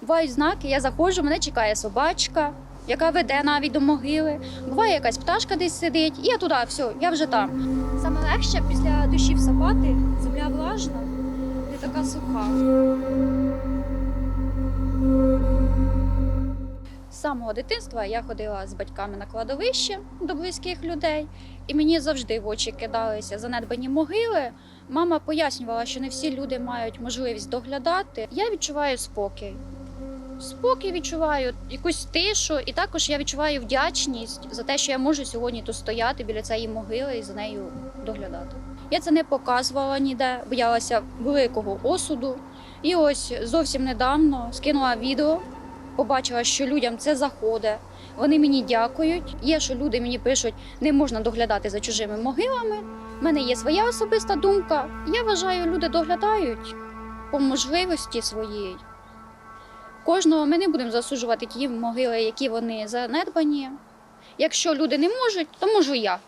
Бувають знаки, я заходжу, мене чекає собачка, яка веде навіть до могили. Буває якась пташка десь сидить, і я туди, все, я вже там. Саме легше після дощів сапати, земля влажна, не така суха. З самого дитинства я ходила з батьками на кладовище до близьких людей, і мені завжди в очі кидалися занедбані могили. Мама пояснювала, що не всі люди мають можливість доглядати. Я відчуваю спокій. Спокій відчуваю, якусь тишу, і також я відчуваю вдячність за те, що я можу сьогодні тут стояти біля цієї могили і за нею доглядати. Я це не показувала ніде, боялася великого осуду. І ось зовсім недавно скинула відео, побачила, що людям це заходить. Вони мені дякують. Є, що люди мені пишуть, не можна доглядати за чужими могилами. У мене є своя особиста думка. Я вважаю, люди доглядають по можливості своїй. Кожного ми не будемо засуджувати ті могили, які вони занедбані. Якщо люди не можуть, то можу я.